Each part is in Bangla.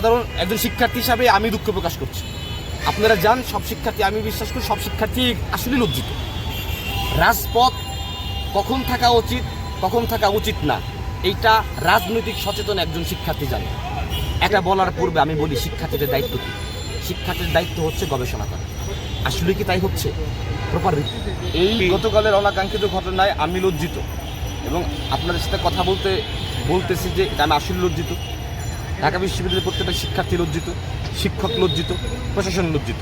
সাধারণ একজন শিক্ষার্থী হিসাবে আমি দুঃখ প্রকাশ করছি। আপনারা যান সব শিক্ষার্থী, আমি বিশ্বাস করি সব শিক্ষার্থী আসলে লজ্জিত। রাজপথ কখন থাকা উচিত, কখন থাকা উচিত না, এইটা রাজনৈতিক সচেতন একজন শিক্ষার্থী জানে। এটা বলার পূর্বে আমি বলি, শিক্ষার্থীদের দায়িত্ব কী? শিক্ষার্থীর দায়িত্ব হচ্ছে গবেষণা করা। আসলে কি তাই হচ্ছে? প্রপার এই গতকালের অনাকাঙ্ক্ষিত ঘটনায় আমি লজ্জিত এবং আপনাদের সাথে কথা বলতে, বলতেছি যে আমি আসলে লজ্জিত। ঢাকা বিশ্ববিদ্যালয়ের প্রত্যেকটা শিক্ষার্থী লজ্জিত, শিক্ষক লজ্জিত, প্রশাসন লজ্জিত।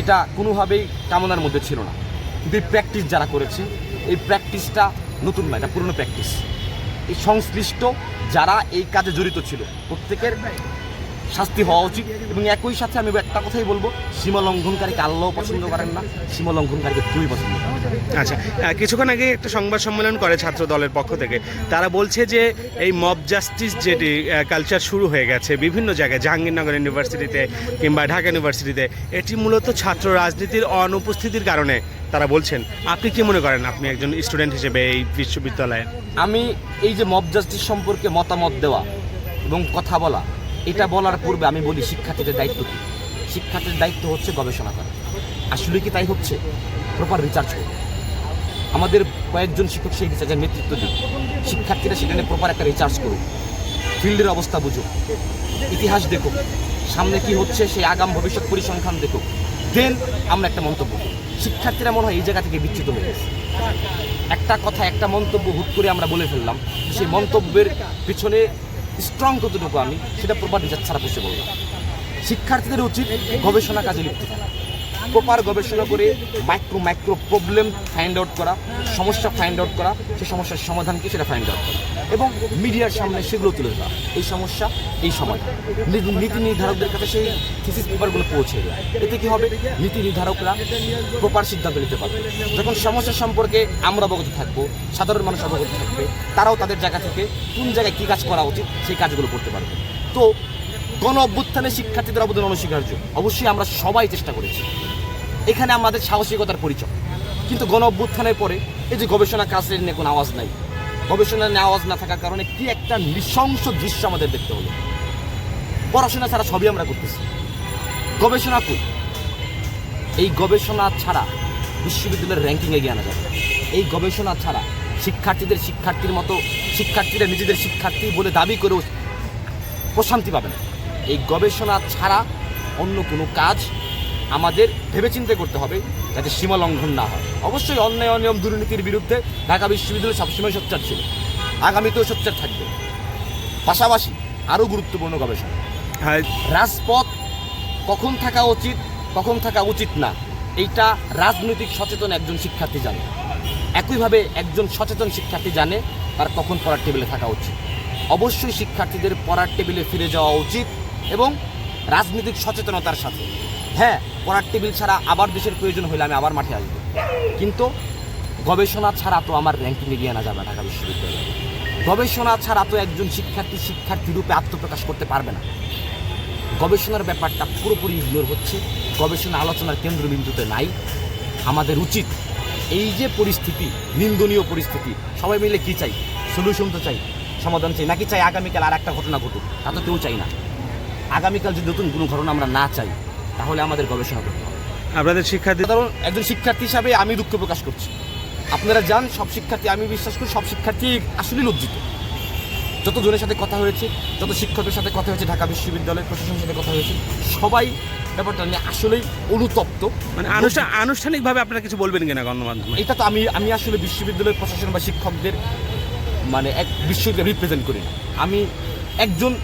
এটা কোনোভাবেই কামনার মধ্যে ছিল না। কিন্তু এই প্র্যাকটিস যারা করেছে, এই প্র্যাকটিসটা নতুন না এটা পুরনো প্র্যাকটিস এই সংশ্লিষ্ট যারা এই কাজে জড়িত ছিল, প্রত্যেকের শাস্তি হওয়া উচিত এবং একই সাথে আমি একটা কথাই বলব সীমা লঙ্ঘনকারীকে আল্লাহ পছন্দ করেন না সীমা লঙ্ঘনকারীকে কেউই পছন্দ আচ্ছা কিছুক্ষণ আগে একটা সংবাদ সম্মেলন করে ছাত্র দলের পক্ষ থেকে। তারা বলছে যে এই মব জাস্টিস যেটি কালচার শুরু হয়ে গেছে বিভিন্ন জায়গায় জাহাঙ্গীরনগর ইউনিভার্সিটিতে কিংবা ঢাকা ইউনিভার্সিটিতে এটি মূলত ছাত্র রাজনীতির অনুপস্থিতির কারণে তারা বলছেন। আপনি কি মনে করেন আপনি একজন স্টুডেন্ট হিসেবে এই বিশ্ববিদ্যালয়ে? আমি এই যে মব জাস্টিস সম্পর্কে মতামত দেওয়া এবং কথা বলা এটা বলার পূর্বে আমি বলি শিক্ষার্থীদের দায়িত্ব কী? শিক্ষার্থীদের দায়িত্ব হচ্ছে গবেষণা করা। আসলে কি তাই হচ্ছে? প্রপার রিসার্চ করুন আমাদের কয়েকজন শিক্ষক সেই রিসার্চের নেতৃত্ব দিন। শিক্ষার্থীরা সেখানে প্রপার একটা রিচার্জ করুক। ফিল্ডের অবস্থা বুঝুক ইতিহাস দেখুক সামনে কি হচ্ছে? সেই আগাম ভবিষ্যৎ পরিসংখ্যান দেখুক দেন আমরা একটা মন্তব্য শিক্ষার্থীরা মনে হয় এই জায়গা থেকে বিচ্যুত হয়ে গেছে। একটা কথা, একটা মন্তব্য হুট করে আমরা বলে ফেললাম। সেই মন্তব্যের পিছনে স্ট্রং কতটুকু আমি, সেটা প্রপার রিসার্চ ছাড়া বসে বললাম শিক্ষার্থীদের উচিত গবেষণা কাজে লিপ্ত প্রপার গবেষণা করে micro micro problem find out করা, সমস্যা ফাইন্ড আউট করা সেই সমস্যার সমাধান কি সেটা ফাইন্ড আউট করা। এবং মিডিয়ার সামনে সেগুলো তুলে ধরা। এই সমস্যা, এই সময়। নীতি নির্ধারকদের কাছে সেই থিসিস পেপারগুলো পৌঁছে দেয়। এতে কি হবে? নীতি নির্ধারকরা প্রপার সিদ্ধান্ত নিতে পারবে। যখন সমস্যা সম্পর্কে আমরা অবগত থাকব, সাধারণ মানুষ অবগত থাকবে, তারাও তাদের জায়গা থেকে কোন জায়গায় কী কাজ করা উচিত, সেই কাজগুলো করতে পারবে। তো গণ অভ্যুত্থানে শিক্ষার্থীদের অবদান অনস্বীকার্য। অবশ্যই আমরা সবাই চেষ্টা করেছি। এখানে আমাদের সাহসিকতার পরিচয়। কিন্তু গণ অভ্যুত্থানের পরে এই যে গবেষণা কাজের নিয়ে কোনো আওয়াজ নাই। গবেষণা নেওয়াজ না থাকার কারণে কি একটা নৃশংস দৃশ্য আমাদের দেখতে হলো? পড়াশোনা ছাড়া সবই আমরা করতেছি। গবেষণা কই এই গবেষণা ছাড়া বিশ্ববিদ্যালয়ের র্যাঙ্কিং এগিয়ে আনা যাবে। এই গবেষণা ছাড়া শিক্ষার্থীদের শিক্ষার্থীর মতো শিক্ষার্থীরা নিজেদের শিক্ষার্থী বলে দাবি করেও প্রশান্তি পাবে না। এই গবেষণা ছাড়া অন্য কোনো কাজ আমাদের ভেবেচিন্তে করতে হবে। যাতে সীমা লঙ্ঘন না হয়। অবশ্যই অন্যায় অনিয়ম দুর্নীতির বিরুদ্ধে ঢাকা বিশ্ববিদ্যালয় সবসময় সোচ্চার ছিল। আগামীতেও সোচ্চার থাকবে। পাশাপাশি আরও গুরুত্বপূর্ণ গবেষণা। আর রাজপথ কখন থাকা উচিত কখন থাকা উচিত না এইটা রাজনৈতিক সচেতন একজন শিক্ষার্থী জানে। একইভাবে একজন সচেতন শিক্ষার্থী জানে তার কখন পড়ার টেবিলে থাকা উচিত। অবশ্যই শিক্ষার্থীদের পড়ার টেবিলে ফিরে যাওয়া উচিত এবং রাজনৈতিক সচেতনতার সাথে হ্যাঁ পড়ার টেবিল ছাড়া আবার দেশের প্রয়োজন হলে আমি আবার মাঠে আসব। কিন্তু গবেষণা ছাড়া তো আমার র্যাঙ্কিংয়ে গিয়ে আনা যাবে ঢাকা বিশ্ববিদ্যালয়ে। গবেষণা ছাড়া তো একজন শিক্ষার্থী শিক্ষার্থী রূপে আত্মপ্রকাশ করতে পারবে না। গবেষণার ব্যাপারটা পুরোপুরি ইগনোর হচ্ছে। গবেষণা আলোচনার কেন্দ্রবিন্দুতে নাই। আমাদের উচিত এই যে পরিস্থিতি, নিন্দনীয় পরিস্থিতি, সবাই মিলে কি চাই? সলিউশন তো চাই, সমাধান চাই। নাকি চাই আগামীকাল আর একটা ঘটনা ঘটুক? তা তো কেউ চাই না। আগামীকাল যদি নতুন কোনো ঘটনা আমরা না চাই তাহলে আমাদের গবেষণা করতে হবে। আপনাদের শিক্ষার্থী সাধারণ একজন শিক্ষার্থী হিসাবে আমি দুঃখ প্রকাশ করছি। আপনারা যান সব শিক্ষার্থী আমি বিশ্বাস করি সব শিক্ষার্থী আসলে লজ্জিত। যত জনের সাথে কথা হয়েছে যত শিক্ষকের সাথে কথা হয়েছে ঢাকা বিশ্ববিদ্যালয়ের প্রশাসনের সাথে কথা হয়েছে সবাই ব্যাপারটা নিয়ে আসলেই অনুতপ্ত। মানে আনুষ্ঠা- আনুষ্ঠানিকভাবে আপনারা কিছু বলবেন কিনা গণমাধ্যমে? এটা তো আমি আমি আসলে বিশ্ববিদ্যালয়ের প্রশাসন বা শিক্ষকদের মানে এক বিশ্বকে রিপ্রেজেন্ট করি না। আমি একজন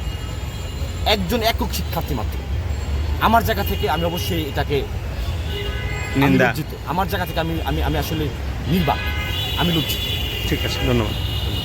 একজন একক শিক্ষার্থী মাত্র। আমার জায়গা থেকে আমি অবশ্যই এটাকে নিন্দা। আমার জায়গা থেকে আমি আমি আমি আসলে নির্বাক। আমি লুচ্ছি ঠিক আছে ধন্যবাদ।